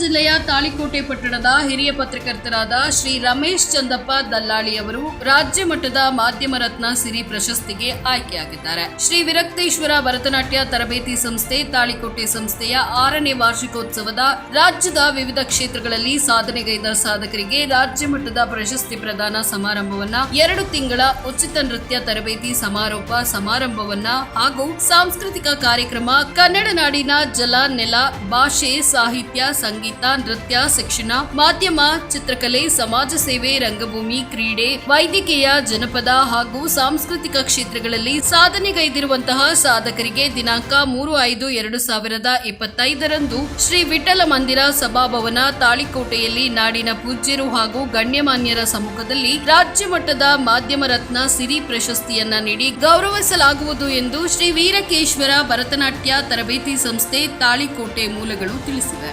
ಜಿಲ್ಲೆಯ ತಾಳಿಕೋಟೆ ಪಟ್ಟಣದ ಹಿರಿಯ ಪತ್ರಕರ್ತರಾದ ಶ್ರೀ ರಮೇಶ್ ಚಂದಪ್ಪ ದಲ್ಲಾಳಿ ಅವರು ರಾಜ್ಯ ಮಟ್ಟದ ಮಾಧ್ಯಮ ರತ್ನ ಸಿರಿ ಪ್ರಶಸ್ತಿಗೆ ಆಯ್ಕೆಯಾಗಿದ್ದಾರೆ. ಶ್ರೀ ವಿರಕ್ತೇಶ್ವರ ಭರತನಾಟ್ಯ ತರಬೇತಿ ಸಂಸ್ಥೆ, ತಾಳಿಕೋಟೆ ಸಂಸ್ಥೆಯ ಆರನೇ ವಾರ್ಷಿಕೋತ್ಸವದ ರಾಜ್ಯದ ವಿವಿಧ ಕ್ಷೇತ್ರಗಳಲ್ಲಿ ಸಾಧನೆಗೈದ ಸಾಧಕರಿಗೆ ರಾಜ್ಯ ಮಟ್ಟದ ಪ್ರಶಸ್ತಿ ಪ್ರದಾನ ಸಮಾರಂಭವನ್ನ ಎರಡು ತಿಂಗಳ ಉಚಿತ ನೃತ್ಯ ತರಬೇತಿ ಸಮಾರೋಪ ಸಮಾರಂಭವನ್ನ ಹಾಗೂ ಸಾಂಸ್ಕೃತಿಕ ಕಾರ್ಯಕ್ರಮ ಕನ್ನಡ ನಾಡಿನ ಜಲ ನೆಲ, ಭಾಷೆ, ಸಾಹಿತ್ಯ ಸಂಗೀತ ನೃತ್ಯ, ಶಿಕ್ಷಣ, ಮಾಧ್ಯಮ, ಚಿತ್ರಕಲೆ, ಸಮಾಜ ಸೇವೆ, ರಂಗಭೂಮಿ, ಕ್ರೀಡೆ, ವೈದ್ಯಕೀಯ, ಜನಪದ ಹಾಗೂ ಸಾಂಸ್ಕೃತಿಕ ಕ್ಷೇತ್ರಗಳಲ್ಲಿ ಸಾಧನೆಗೈದಿರುವಂತಹ ಸಾಧಕರಿಗೆ ದಿನಾಂಕ ಮೂರು ಐದು ಎರಡು ಸಾವಿರದ ಇಪ್ಪತ್ತೈದರಂದು ಶ್ರೀ ವಿಠಲ ಮಂದಿರ ಸಭಾಭವನ ತಾಳಿಕೋಟೆಯಲ್ಲಿ ನಾಡಿನ ಪೂಜ್ಯರು ಹಾಗೂ ಗಣ್ಯಮಾನ್ಯರ ಸಮ್ಮುಖದಲ್ಲಿ ರಾಜ್ಯ ಮಟ್ಟದ ಮಾಧ್ಯಮ ರತ್ನ ಸಿರಿ ಪ್ರಶಸ್ತಿಯನ್ನ ನೀಡಿ ಗೌರವಿಸಲಾಗುವುದು ಎಂದು ಶ್ರೀ ವೀರಕೇಶ್ವರ ಭರತನಾಟ್ಯ ತರಬೇತಿ ಸಂಸ್ಥೆ ತಾಳಿಕೋಟೆ ಮೂಲಗಳು ತಿಳಿಸಿವೆ.